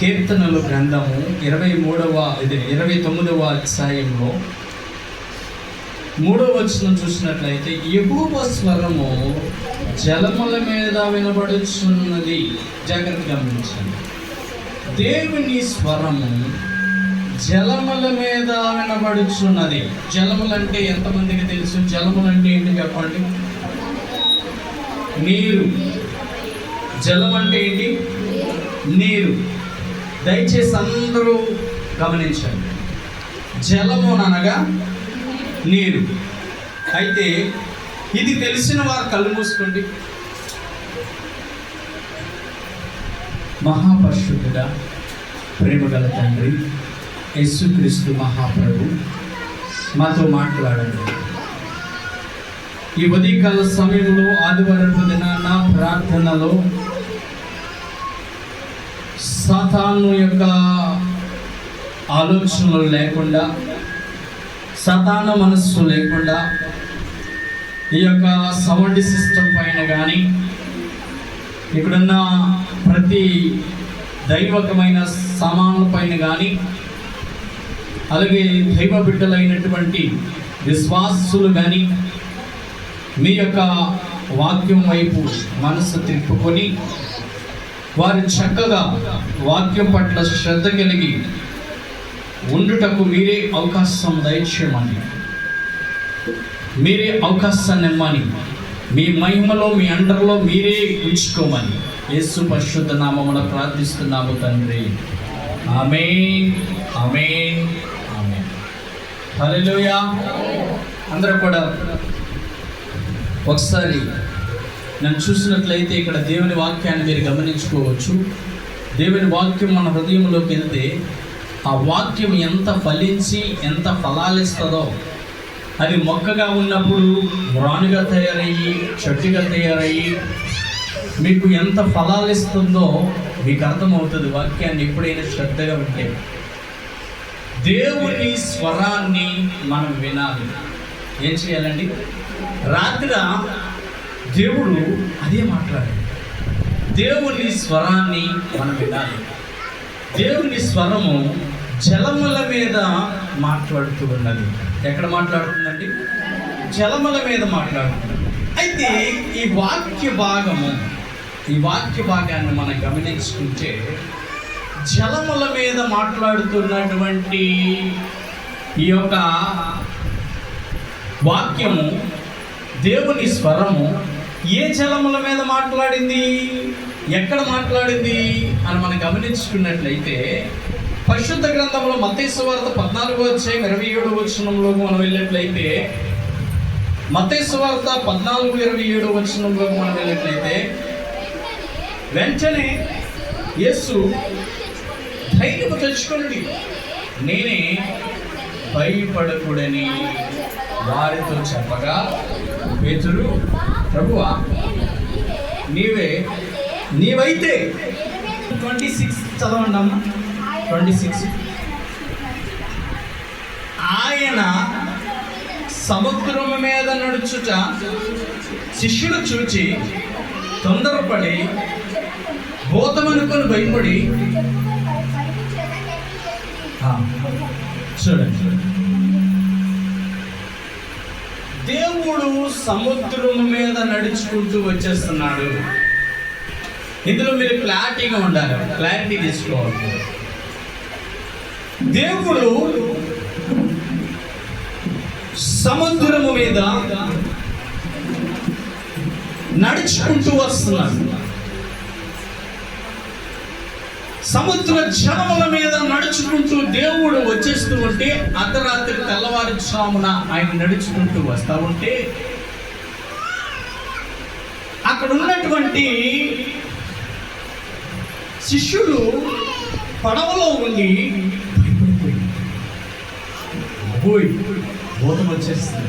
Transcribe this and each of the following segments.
కీర్తనలు గ్రంథము ఇరవై మూడవ ఇది ఇరవై తొమ్మిదవ అధ్యాయంలో మూడవ వచనం చూసినట్లయితే ఎగువ స్వరము జలముల మీద వినబడుచున్నది. జాగ్రత్త గమనించండి. దేవుని స్వరము జలముల మీద వినబడుచున్నది. జలములంటే ఎంతమందికి తెలుసు? జలములు అంటే ఏంటి చెప్పండి? నీరు. జలం అంటే ఏంటి? నీరు. దయచేసి అందరూ గమనించండి. జలము అనగా నీరు. అయితే ఇది తెలిసిన వారు కళ్ళు మూసుకోండి. మహాపరిశుద్ధుడా ప్రేమగల తండ్రి యేసుక్రీస్తు మహాప్రభు మాతో మాట్లాడండి. ఈ ఉదయకాల సమయంలో ఆదివారం దినాన ప్రార్థనలో సాతాను యొక్క ఆలోచనలు లేకుండా సతాన మనస్సు లేకుండా ఈ యొక్క సౌండ్ సిస్టమ్ పైన కానీ ఇక్కడున్న ప్రతి దైవకమైన సామాన్ల పైన కానీ అలాగే దైవ బిడ్డలైనటువంటి విశ్వాసులు కానీ మీ యొక్క వాక్యం వైపు మనసు తిప్పుకొని వారు చక్కగా వాక్యం పట్ల శ్రద్ధ కలిగి ఉండుటకు మీరే అవకాశం దయచేయమని. మీరే అవకాశాన్ని ఇమ్మని. మీ మహిమలో మీ అండర్లో మీరే ఉంచుకోమని. యేసు పరిశుద్ధ నామమున ప్రార్థిస్తున్నాము తండ్రి. ఆమె ఆమె ఆమె హల్లెలూయా. అందరూ కూడా ఒకసారి నన్ను చూసినట్లయితే ఇక్కడ దేవుని వాక్యాన్ని మీరు గమనించుకోవచ్చు. దేవుని వాక్యం మన హృదయంలోకి వెళ్తే ఆ వాక్యం ఎంత ఫలించి ఎంత ఫలాలిస్తుందో. అది మొక్కగా ఉన్నప్పుడు మ్రానుగా తయారయ్యి చెట్టుగా తయారయ్యి మీకు ఎంత ఫలాలిస్తుందో మీకు అర్థమవుతుంది. వాక్యాన్ని ఎప్పుడైనా శ్రద్ధగా ఉంటే దేవుని స్వరాన్ని మనం వినాలి. ఏం చేయాలండి? రాత్రి దేవుడు అదే మాట్లాడాడు. దేవుని స్వరాన్ని మనం వినాలి. దేవుని స్వరము జలముల మీద మాట్లాడుతూ ఉన్నది ఎక్కడ మాట్లాడుతుందండి? జలముల మీద మాట్లాడుతుంది. అయితే ఈ వాక్య భాగము ఈ వాక్య భాగాన్ని మనం గమనించుకుంటే జలముల మీద మాట్లాడుతున్నటువంటి ఈ యొక్క వాక్యము దేవుని స్వరము ఏ జలముల మీద మాట్లాడింది? ఎక్కడ మాట్లాడింది? అని మనం గమనించుకున్నట్లయితే పరిశుద్ధ గ్రంథంలో మతేశ్వార్త పద్నాలుగో అధ్యాయం ఇరవై ఏడు వచనంలో మనం వెళ్ళినట్లయితే మతేశ్వార్త పద్నాలుగు ఇరవై ఏడు వచనంలో మనం వెళ్ళినట్లయితే వెంటనే యేసు ధైర్యము తెచ్చుకోండి నేనే భయపడకూడని వారితో చెప్పగా పేతురు ప్రభువా నీవే నీవైతే ట్వంటీ సిక్స్ చదవండి అమ్మా ట్వంటీ సిక్స్. ఆయన సముద్రం మీద నడుచుట శిష్యుడు చూచి తొందరపడి భూతమనుకొని భయపడి ఆ, చూడండి. దేవుడు సముద్రం మీద నడుచుకుంటూ వచ్చేస్తున్నాడు. ఇందులో మీరు క్లారిటీగా ఉండాలి. క్లారిటీ తీసుకోవాలి. దేవుడు సముద్రము మీద నడుచుకుంటూ వస్తున్నాడు. సముద్ర జలముల మీద నడుచుకుంటూ దేవుడు వచ్చేస్తూ ఉంటే అర్ధరాత్రి తెల్లవారుజామున ఆయన నడుచుకుంటూ వస్తూ ఉంటే అక్కడ ఉన్నటువంటి శిష్యులు పడవలో ఉండి భయపడిపోయి భూతం వచ్చేస్తుంది.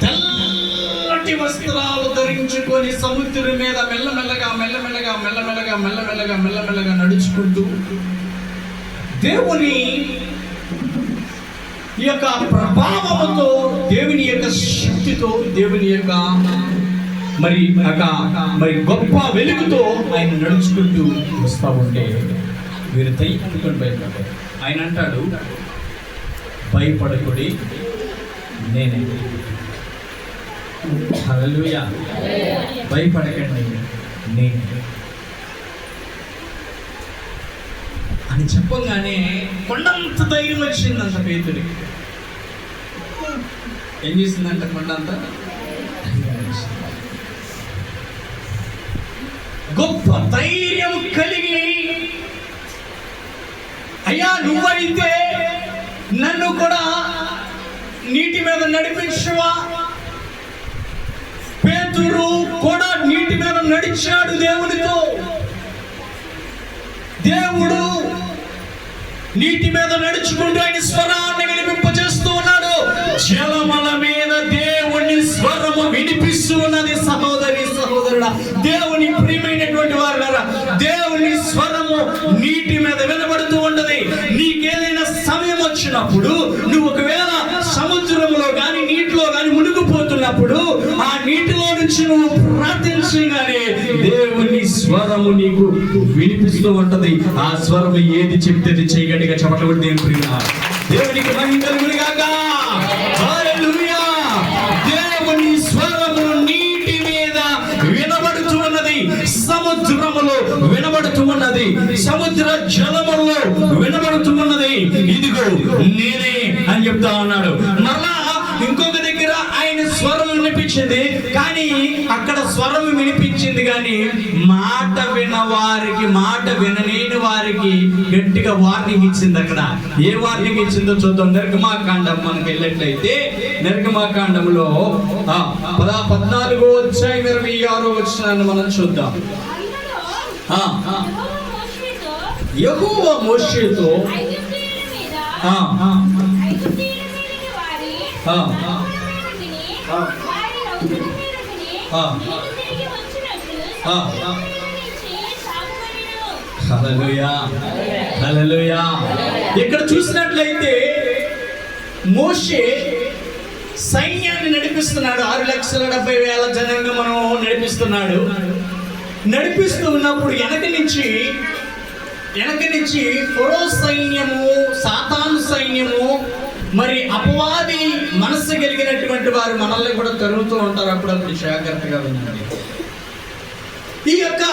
తెల్లటి వస్త్రాలు ధరించుకొని సముద్రం మీద మెల్లమెల్లగా మెల్లమెల్లగా మెల్లమెల్లగా మెల్లమెల్లగా మెల్లమెల్లగా నడుచుకుంటూ దేవుని ఈ యొక్క ప్రభావముతో దేవుని యొక్క శక్తితో దేవుని యొక్క మరి ఒక మరి గొప్ప వెలుగుతో ఆయన నడుచుకుంటూ వస్తూ ఉంటే వీరు తయ్యుకొని భయపడ్డారు ఆయన అంటాడు భయపడకుడి నేనే. భయపడకండి. నేను. అని చెప్పగానే కొండంత ధైర్యం వచ్చిందంట పేతుడికి. ఏం చేసిందంట కొండంత? గొప్ప ధైర్యం కలిగి అయ్యా నువ్వైతే నన్ను కూడా నీటి మీద నడిపించవా? పేతురు కూడా నీటి మీద నడిచాడు దేవునితో. దేవుడు నీటి మీద నడుచుకుంటూ ఆయన స్వరాన్ని వినిపింపజేస్తూ ఉన్నాడు. జలమల మీద దేవుని స్వరము వినిపిస్తూ ఉన్నది. సహోదరి సహోదరుడ దేవుని ప్రియమైనటువంటి వారు దేవుని స్వరము నీటి మీద వినబడుతూ ఉండదు. నీకేదైనా సమయం వచ్చినప్పుడు నువ్వు ఒకవేళ సముద్రంలో కానీ మునిగిపోతున్నప్పుడు ఆ నీటిలో నుంచి నువ్వు ప్రార్థించగానే దేవుని స్వరము నీకు వినిపిస్తూ ఉంటది. ఆ స్వరము ఏది చెప్తే చేయగట్టిగా చేయగలిగా చెప్పటం దేవుని ప్రియ దేవునికి మహిమ కలుగును దేవుని స్వరము నీటి మీద వినబడుతూ ఉన్నది. సముద్రములో వినబడుతూ ఉన్నది. సముద్ర జలములో వినబడుతూ ఉన్నది. ఇదిగో నేనే అని చెప్తా ఉన్నాడు. వినిపించింది. కానీ అక్కడ స్వరం వినిపించింది కానీ మాట విన వారికి మాట వినలేని వారికి గట్టిగా వార్నింగ్ ఇచ్చింది అక్కడ. ఏ వార్నింగ్ ఇచ్చిందో చూద్దాం. నిర్గమాకాండం మనకి వెళ్ళినట్లయితే నిర్గమాకాండంలో పదా పద్నాలుగో వచ్చాయి ఇరవై ఆరో వచ్చినాన్ని మనం చూద్దాం. యెహోవా మోషేతో ఆ, ఇక్కడ చూసినట్లయితే మోషే సైన్యాన్ని నడిపిస్తున్నాడు. ఆరు లక్షల డెబ్బై వేల జనంగా మనం నడిపిస్తున్నాడు. నడిపిస్తూ ఉన్నప్పుడు వెనక నుంచి వెనక నుంచి ఫొరో సైన్యము సాతాను సైన్యము మరి అపవాది మనస్సు కలిగినటువంటి వారు మనల్ని కూడా తరుగుతూ ఉంటారు. అప్పుడప్పుడు జాగ్రత్తగా ఉండండి. ఈ యొక్క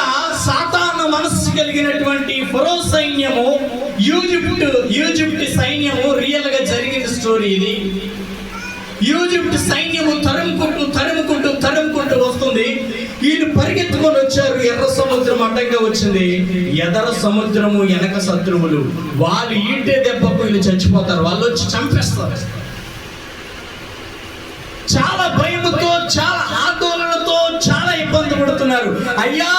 సాతాన మనస్సు కలిగినటువంటి ఫరో సైన్యము యూజిప్ట్ యూజిప్ట్ సైన్యము రియల్గా జరిగిన స్టోరీ ఇది. యూజిప్ట్ సైన్యము తరుముకుంటూ తరుముకుంటూ తరుముకుంటూ వస్తుంది. వీళ్ళు పరిగెత్తుకొని వచ్చారు. అడ్డంగా వచ్చింది. ఎదర సముద్రము వెనక శత్రువులు. వాళ్ళు ఈటే దెబ్బకు వీళ్ళు చచ్చిపోతారు. వాళ్ళు వచ్చి చంపేస్తారు. చాలా భయముతో చాలా ఆందోళనతో చాలా ఇబ్బంది పడుతున్నారు. అయ్యా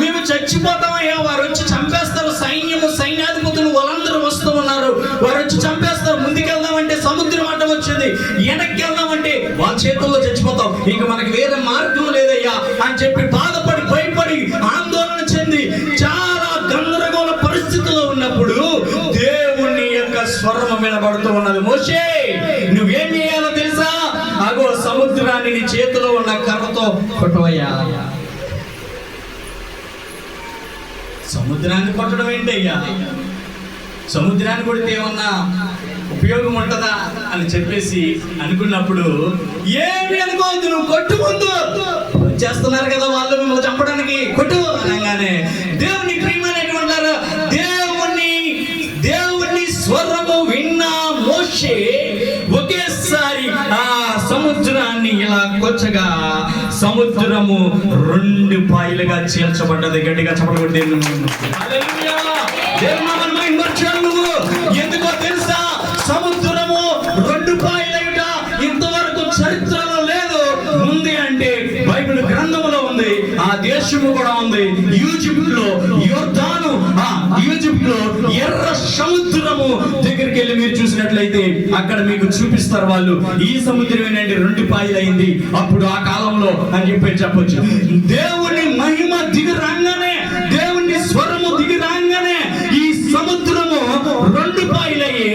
మేము చచ్చిపోతామయ్యా వారు వచ్చి చంపేస్తారు. సైన్యము సైన్యాధిపతులు వాళ్ళందరూ వస్తూ ఉన్నారు. వారు వచ్చి చంపేస్తారు. ముందుకెళ్దామంటే సముద్రం అడ్డం వచ్చింది. వెనక్కి వెళ్దామంటే వాళ్ళ చేతుల్లో చచ్చిపోతాం. ఇక మనకి వేరే మార్గం లేదయ్యా అని చెప్పి ఉన్నప్పుడు దేవుని యొక్క స్వరం వినబడుతూ ఉన్నది. మోషే నువ్వేం చేయాలో తెలుసా? అగో సముద్రాన్ని నీ చేతిలో ఉన్న కర్రతో కొట్టవయ్యా. సముద్రాన్ని కొట్టడం ఏంటయ్యా? సముద్రాన్ని కొడితే ఏమన్నా ఉపయోగం ఉంటుందా అని చెప్పేసి అనుకున్నప్పుడు ఏమి అనుకోవద్దు నువ్వు కొట్టు ముందు. చేస్తున్నారు కదా వాళ్ళు మిమ్మల్ని చంపడానికి. కొట్టు అనగానే దేవుని ప్రియమైనటువంటి మోషే ఒకేసారి ఆ సముద్రాన్ని ఇలా కొచ్చగా సముద్రము రెండు పాయలుగా చీల్చబడ్డది గట్టిగా చెప్పబడి నువ్వు. ఎందుకో తెలుసా? సముద్రము రెండు పాయలైట ఇంతవరకు చరిత్రలో లేదు. ఉంది అంటే బైబిల్ గ్రంథములో ఉంది ఆ దేశము కూడా ఉంది ఈజిప్ట్లో యోర్దాను ఈజిప్ట్లో ఎర్ర సముద్రము దగ్గరికి వెళ్ళి మీరు చూసినట్లయితే అక్కడ మీకు చూపిస్తారు వాళ్ళు. ఈ సముద్రమేనండి రెండు పాయలైంది. అప్పుడు ఆ కాలంలో అని చెప్పి చెప్పొచ్చు. దేవుని మహిమ దిగి రాగానే దేవుని స్వరము దిగి రాగానే ఈ సముద్రము రెండు పాయలయ్యి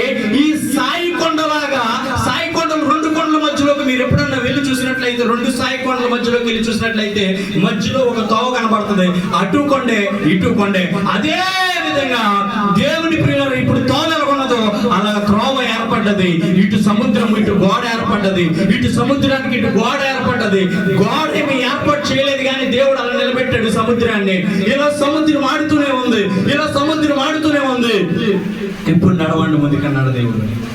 ఈ సాయి కొండలాగా సాయి కొండలు రెండు కొండల మధ్యలోకి మీరు ఎప్పుడన్నా వెళ్ళి చూసినట్లయితే రెండు సాయి కొండల మధ్యలోకి వెళ్ళి చూసినట్లయితే మధ్యలో ఒక తోవ కనబడుతుంది. అటు కొండే ఇటు కొండే. అదే విధంగా దేవుని ప్రియులు ఇప్పుడు తోవ అలా త్రోవ ఏర్పడ్డది. ఇటు సముద్రం ఇటు గోడ ఏర్పడ్డది. ఇటు సముద్రానికి ఇటు గోడ ఏర్పడ్డది. గోడ ఏమి ఏర్పాటు చేయలేదు కానీ దేవుడు అలా నిలబెట్టాడు సముద్రాన్ని. ఇలా సముద్రం ఆడుతూనే ఉంది. ఇలా సముద్రం ఆడుతూనే ఉంది. ఇప్పుడు నడవండి ముందుకన్నాడు దేవుడు.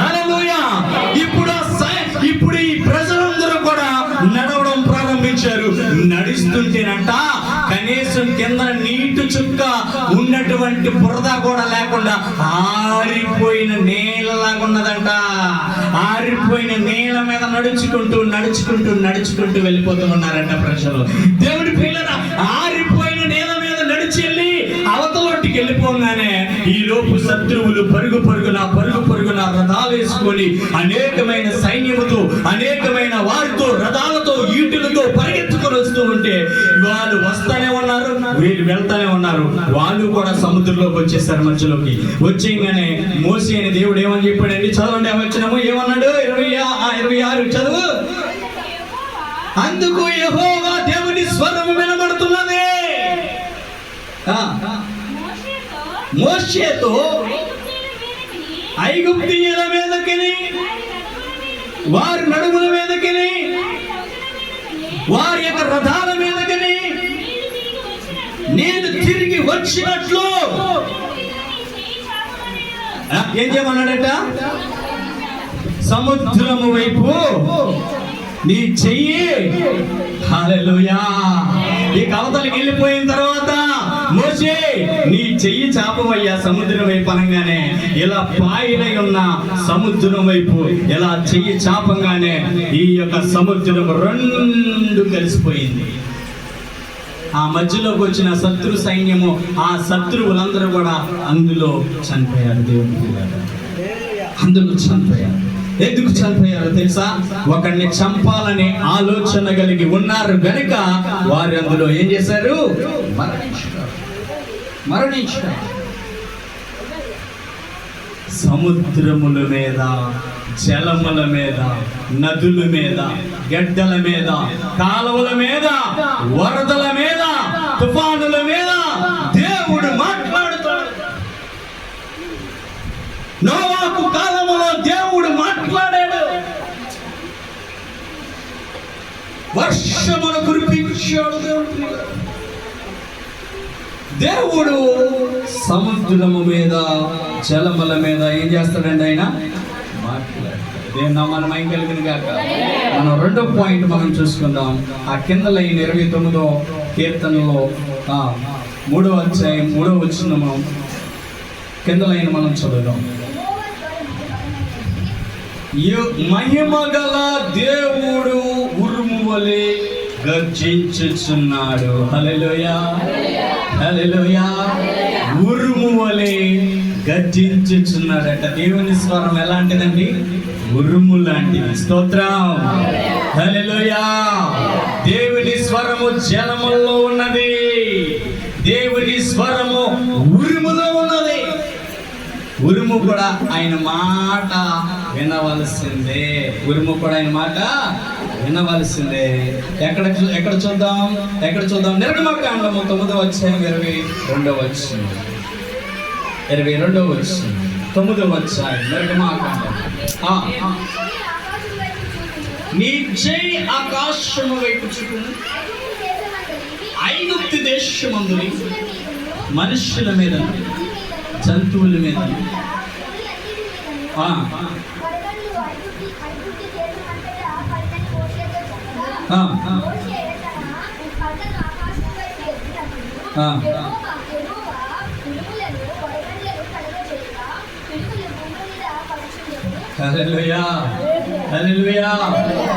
హల్లెలూయా! ఇప్పుడు సై- ఇప్పుడు ఈ ప్రజలందరూ కూడా నడవ నడుస్తుంటేనంట కనీసం కింద నీటి చుక్క ఉన్నటువంటి బురద కూడా లేకుండా ఆరిపోయిన నేలలాగా ఉన్నదంట ఆరిపోయిన నేల మీద నడుచుకుంటూ నడుచుకుంటూ నడుచుకుంటూ వెళ్ళిపోతూ ఉన్నారంట ప్రజలు. దేవుడి పిల్లల ఆరిపోయిన నేల మీద నడిచి వెళ్ళి అవతలొట్టికి వెళ్ళిపోగానే ఈ లోపు శత్రువులు పరుగు పరుగున పరుగు పరుగున రథాలు వేసుకొని అనేకమైన సైన్యముతో అనేకమైన వారితో రథాలతో ఈటులతో పరిగెత్తుకొని వస్తూ ఉంటే వాళ్ళు వస్తానే ఉన్నారు. వీళ్ళు వెళ్తానే ఉన్నారు. వాళ్ళు కూడా సముద్రంలోకి వచ్చేసారు మధ్యలోకి. వచ్చేయగానే మోసి అని దేవుడు ఏమని చెప్పాడండి? చదవండి వచ్చినాము ఏమన్నాడు? ఇరవై ఇరవై ఆరు చదువు. అందుకు యహోవా దేవుని స్వరం వినబడుతున్నది. మోషేతో ఐగుప్తీయుల మీదకి వారి నడుముల మీదకి వారి యొక్క రథాల మీదకిని నేను తిరిగి వచ్చినట్లు. ఏం చేయమన్నాడట? సముద్రము వైపు నీ చెయ్యి. హల్లెలూయా. ఈ కవతలకి వెళ్ళిపోయిన తర్వాత మోసే నీ చెయ్యి చాపవయ్యా సముద్రం వైపు అనగానే. ఇలా పాయిలై ఉన్న సముద్రం వైపు ఇలా చెయ్యి చాపంగానే ఈ యొక్క సముద్రం రెండు కలిసిపోయింది. ఆ మధ్యలోకి వచ్చిన శత్రు సైన్యము ఆ శత్రువులందరూ కూడా అందులో చనిపోయారు దేవుని అందులో చనిపోయారు. ఎందుకు చనిపోయారో తెలుసా? ఒకరిని చంపాలనే ఆలోచన కలిగి ఉన్నారు గనుక వారు అందులో ఏం చేశారు? మరణించారు మరణించారు సముద్రముల మీద జలముల మీద నదుల మీద గడ్డల మీద కాలువల మీద వరదల మీద తుఫానుల మీద దేవుడు మాట్లాడుతాడు. నోవాకు కాలములో దేవుడు మాట్లాడాడు. వర్షమును కురిపించాడు దేవుడు. దేవుడు సముద్రము మీద జలముల మీద ఏం చేస్తాడండి ఆయన? మాట్లాడతాడు. దేవుని నామాన్ని మహిమ కలిగిన గాక. మనం రెండో పాయింట్ మనం చూసుకుందాం. ఆ కింద లైన్ ఇరవై తొమ్మిదో కీర్తనలో మూడో అధ్యాయం మూడో వచ్చిన కింద లైన్ మనం చదువుదాం. మహిమగల దేవుడు ఉరుము వలె గర్జించుచున్నాడు. హల్లెలూయా. హల్లెలూయా. ఉరుము వలె గర్జించుచున్నాడట. దేవుని స్వరం ఎలాంటిదండి? ఉరుము లాంటిది. స్తోత్రం. హలెలుయా దేవుని స్వరము జలములో ఉన్నది. దేవుని స్వరము ఉరుములో ఉన్నది. ఉరుము కూడా ఆయన మాట వినవలసిందే. ఉరుము కూడా ఆయన మాట వినవలసిందే. ఎక్కడ చూ- ఎక్కడ చూద్దాం? ఎక్కడ చూద్దాం? నిర్గమకాండము తొమ్మిదో వచ్చాయి ఇరవై రెండో వచ్చింది ఇరవై రెండో వచ్చింది తొమ్మిదో వచ్చాయి నిర్గమాకాండం నీ జై ఆకాశము వైపు చుట్టూ ఐగుప్తు దేశమందుని మనుషుల మీద జంతువుల మీద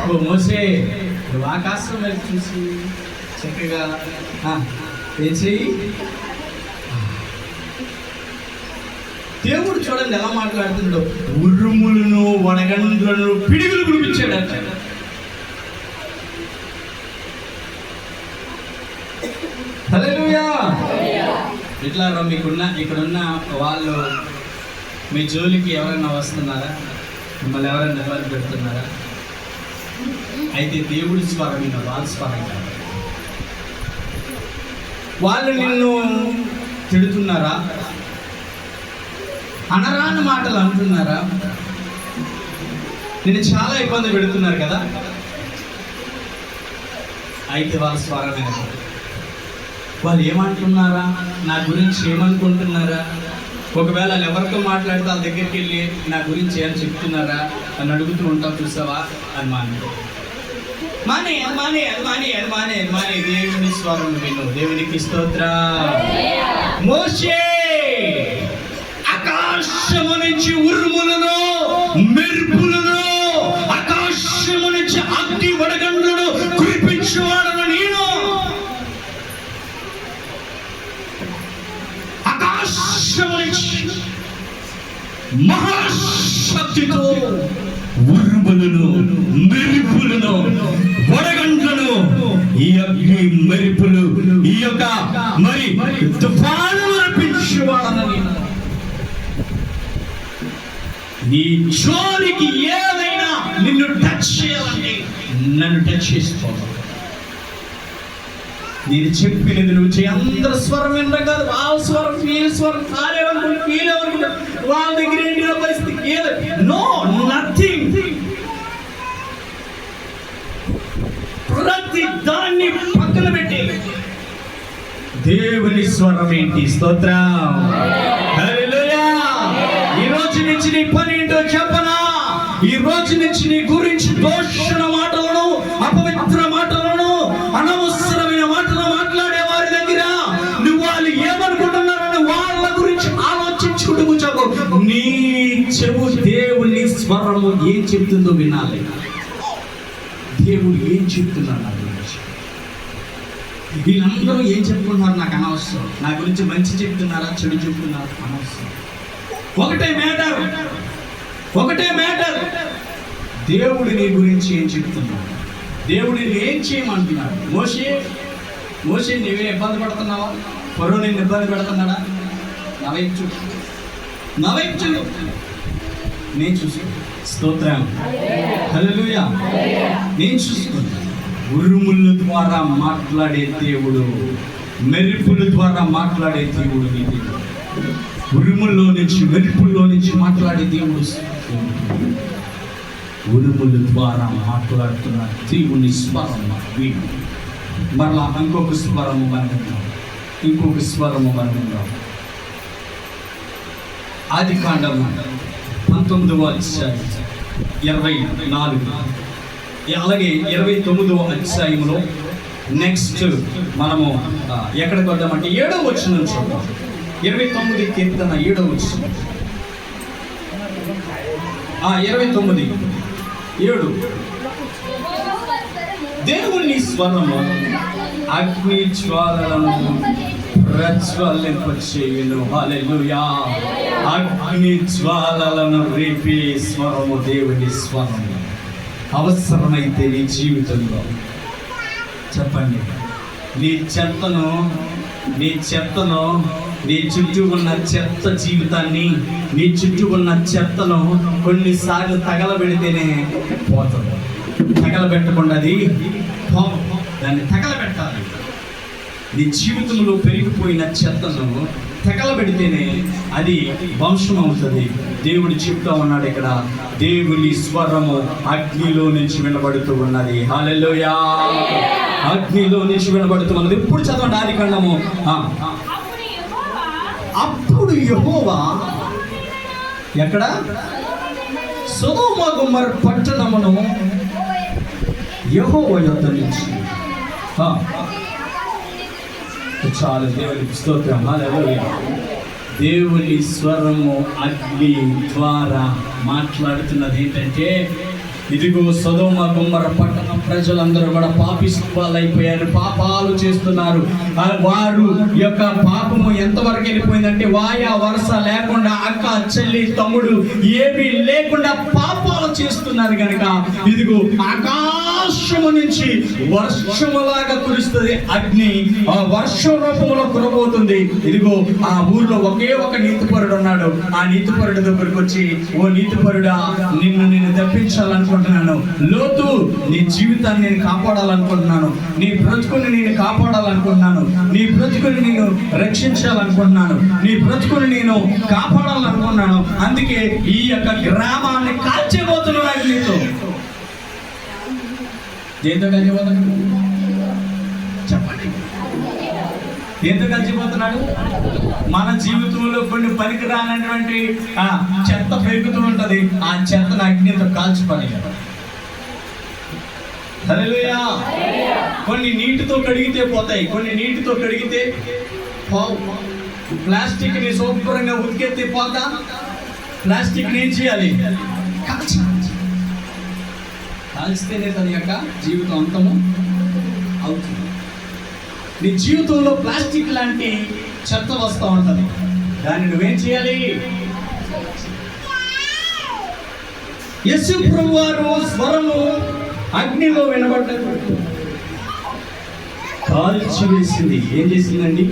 ఓ మోసే నువ్వు ఆకాశం వైపు చూసి చక్కగా ఆ, ఏం చెయ్యి? దేవుడు చూడండి ఎలా మాట్లాడుతున్నాడు. ఉరుములను వడగండ్లను పిడుగులు కురిపించాడట ఇట్లా రా మీకున్న ఇక్కడున్న వాళ్ళు మీ జోలికి ఎవరైనా వస్తున్నారా? మిమ్మల్ని ఎవరైనా ఇబ్బంది పెడుతున్నారా? అయితే దేవుడి స్వరం వాళ్ళ స్వరం కాదు వాళ్ళు నిన్ను తిడుతున్నారా? అనరాని మాటలు అంటున్నారా? నేను చాలా ఇబ్బంది పెడుతున్నారు కదా? అయితే వాళ్ళ స్వరం వాళ్ళు ఏమంటున్నారా? నా గురించి ఏమనుకుంటున్నారా? ఒకవేళ వాళ్ళు ఎవరితో మాట్లాడితే వాళ్ళ దగ్గరికి వెళ్ళి నా గురించి ఏం చెప్తున్నారా? అని అడుగుతూ ఉంటాం చూసావా? అని మానే. మానే అది మానే అది మానే అది మానే మానే. దేవుని స్వరం విను. దేవునికి స్తోత్ర. మోషే ఆకాశము నుంచి ఉరుములను తుఫాను రప్పించేవాడను నేను. నీ జోలికి ఏదైనా నిన్ను టచ్ చేయాలంటే నన్ను టచ్ చేసుకోవాలి నేను చెప్పినది నువ్వు చేయి. అందరు స్వరం వినడం కాదు. వాళ్ళ స్వరం వీళ్ళ స్వరం కాలేవనుకుంటే వీళ్ళేమనుకుంటే వాళ్ళ దగ్గర ఏంటి నా పరిస్థితి ఏదో నో నథింగ్ ప్రతి దాన్ని పక్కన పెట్టి దేవుని స్వరం ఏంటి? స్తోత్రం. ఈ రోజు నుంచి నీ పని ఏంటో చెప్పనా? ఈ రోజు నుంచి నీ గురించి దోషణ మాటలను అపవిత్ర మాటలను అనవసరమైన మాటలు మాట్లాడే వారి దగ్గర నువ్వు వాళ్ళు ఏమనుకుంటున్నారని వాళ్ళ గురించి ఆలోచించుకుంటూ కూర్చోకు నీ చెవు దేవుని స్వరము ఏం చెప్తుందో వినాలి. దేవుడు ఏం చెప్తున్నాడు? వీళ్ళందరూ ఏం చెప్పుకుంటున్నారు? నాకు అనవసరం. నా గురించి మంచి చెప్తున్నారా? చెడు చెప్తున్నారా? అనవసరం. ఒకటే మ్యాటర్. ఒకటే మ్యాటర్. దేవుడు నీ గురించి ఏం చెప్తున్నాడు? దేవుడు నిన్ను ఏం చేయమంటున్నాడు? మోషే మోషే నువ్వే ఇబ్బంది పడుతున్నావా? పొరవ నిన్ను ఇబ్బంది పెడుతున్నాడా? నా వైపు చూడు. నా వైపు చూడు. నేను చూసుకో స్తోత్రం. హల్లెలూయా. నేను చూసుకుంటాను ఉరుముల ద్వారా మాట్లాడే దేవుడు మెరుపుల ద్వారా మాట్లాడే దేవుడు నీ దేవుడు. ఉరుముల్లో నుంచి మెరుపుల్లో నుంచి మాట్లాడే దేవుడు ఉరుముల ద్వారా మాట్లాడుతున్న దేవుని స్వరం వీడు మరలా ఇంకొక స్వరము మనం ఇంకొక స్వరము మనం ఆది కాండము పంతొమ్మిదవ అధ్యాయం ఇరవై నాలుగు. అలాగే ఇరవై తొమ్మిదో అధ్యాయంలో నెక్స్ట్ మనము ఎక్కడికి వద్దామంటే ఏడో వచ్చిన చూద్దాం. ఇరవై తొమ్మిది కీర్తన ఏడో వచ్చిన ఇరవై తొమ్మిది. ఏడు. దేవుని స్వరము అగ్ని జ్వాలలను ప్రజ్వలింపచేయును. హల్లెలూయా. అగ్ని జ్వాలలను రేపే స్వరము దేవుని స్వరము. అవసరమైతే నీ జీవితంలో చెప్పండి. నీ చెత్తను నీ చెత్తను నీ చుట్టూ ఉన్న చెత్త జీవితాన్ని నీ చుట్టూ ఉన్న చెత్తను కొన్నిసార్లు తగలబెడితేనే పోతుంది. తగలబెట్టకుండా అది దాన్ని తగలబెట్టాలి. నీ జీవితంలో పెరిగిపోయిన చెత్తను తగలబెడితేనే అది వంశం అవుతుంది దేవుడు చెప్తా ఉన్నాడు ఇక్కడ దేవుని స్వరము అగ్నిలో నుంచి వినబడుతూ ఉన్నది. హల్లెలూయా! అగ్నిలో నుంచి వినబడుతూ ఉన్నది. ఇప్పుడు చదవండి ఆది ఖండము అప్పుడు యహోవా ఎక్కడ? సొదొమ గుమ్మర్ పట్టణమును యహోవ యొద్ద నుంచి చాలు దేవునికి స్తోత్రం హల్లెలూయా దేవుని స్వరము అగ్ని ద్వారా మాట్లాడుతున్నది ఏంటంటే ఇదిగో సదోమ గుమ్మర పట్టణ ప్రజలందరూ కూడా పాపిస్తులైపోయారు పాపాలు చేస్తున్నారు. వారు యొక్క పాపము ఎంతవరకు వెళ్ళిపోయిందంటే వాయ వరుస లేకుండా అక్క చెల్లి తమ్ముడు ఏమీ లేకుండా పాపాలు చేస్తున్నారు కనుక ఇదిగో ఆకాశ ఆకాశము నుంచి వర్షములాగా కురుస్తుంది అగ్ని. ఆ వర్ష రూపంలో కురబోతుంది. ఇదిగో ఆ ఊర్లో ఒకే ఒక నీతిపరుడు ఉన్నాడు. ఆ నీతిపరుడు దగ్గరికి వచ్చి ఓ నీతిపరుడా నిన్ను నేను తప్పించాలనుకుంటున్నాను. లోతు నీ జీవితాన్ని నేను కాపాడాలనుకుంటున్నాను. నీ బ్రతుకుని నేను కాపాడాలనుకుంటున్నాను. నీ బ్రతుకుని నేను రక్షించాలనుకుంటున్నాను. నీ బ్రతుకుని నేను కాపాడాలనుకుంటున్నాను. అందుకే ఈ యొక్క గ్రామాన్ని కాల్చిపోతున్నాను నీతో. దేంతో కలిసిపోతున్నాడు? చెప్పండి. దేంతో కలిసిపోతున్నాడు? మన జీవితంలో కొన్ని పనికి రానటువంటి చెత్త పెరుగుతూ ఉంటుంది. ఆ చెత్తను అగ్నితో కాల్చుకొని హల్లెలూయా. కొన్ని నీటితో కడిగితే పోతాయి. కొన్ని నీటితో కడిగితే పోవు. ప్లాస్టిక్ని శుభ్రంగా ఉతికెత్తి పోతా. ప్లాస్టిక్ని ఏం చేయాలి? కాల్చాలి. కాల్చితేనే తన యొక్క జీవితం అంతము అవుతుంది. నీ జీవితంలో ప్లాస్టిక్ లాంటి చెత్త వస్తూ ఉంటుంది. దాన్ని నువ్వేం చేయాలి? యశు ప్రభు వారు స్వరము అగ్నిలో వినబడ్డది. కాల్చి వేసింది. ఏం చేసిందండి?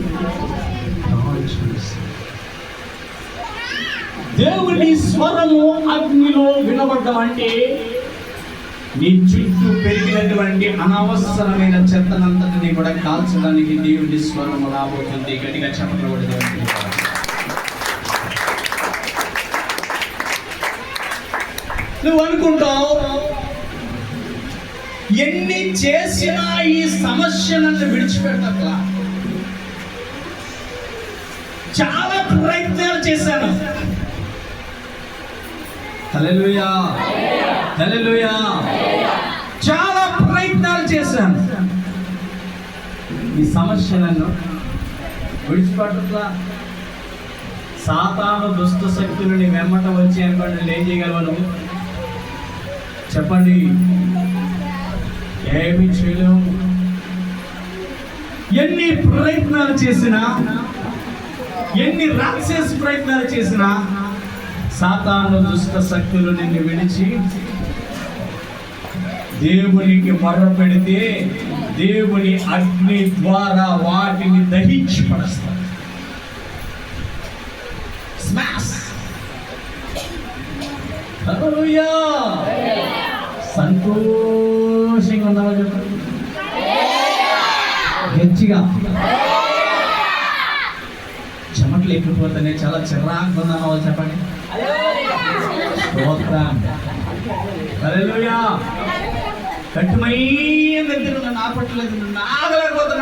కాల్చి దేవుని స్వరము అగ్నిలో వినబడ్డం అంటే నీ చుట్టూ పెరిగినటువంటి అనవసరమైన చెత్తనంతటిని కూడా కాల్చడానికి దేవుడి స్వరము రాబోతుంది. గట్టిగా చెప్పకూడదు. నువ్వు అనుకుంటావు ఎన్ని చేసినా ఈ సమస్య నన్ను విడిచిపెట్టట్లా? చాలా ప్రయత్నాలు చేశాను. హలో చాలా ప్రయత్నాలు చేశాను. ఈ సమస్యలను విడిచిపెట్టట్లా. సాతాను దుష్ట శక్తులు వెమ్మట వచ్చి అనుకోండి ఏం చేయగలవను చెప్పండి. ఏమి చేయలేము. ఎన్ని ప్రయత్నాలు చేసినా ఎన్ని రాక్షస ప్రయత్నాలు చేసినా సాతాను దుష్ట శక్తులు నిన్ను విడిచి దేవునికి మర్ర పెడితే దేవుని అగ్ని ద్వారా వాటిని దహించి పడస్తాడు సంతోషంగా ఉన్నావా చెప్పండి గట్టిగా. చెమటలు ఎక్కిపోతేనే చాలా చిరాకు ఉన్నావా చెప్పండి. స్తోత్రం. హల్లెలూయా కట్టుమై నన్ను ఆపట్లేదు నాగలేకపోతున్నాను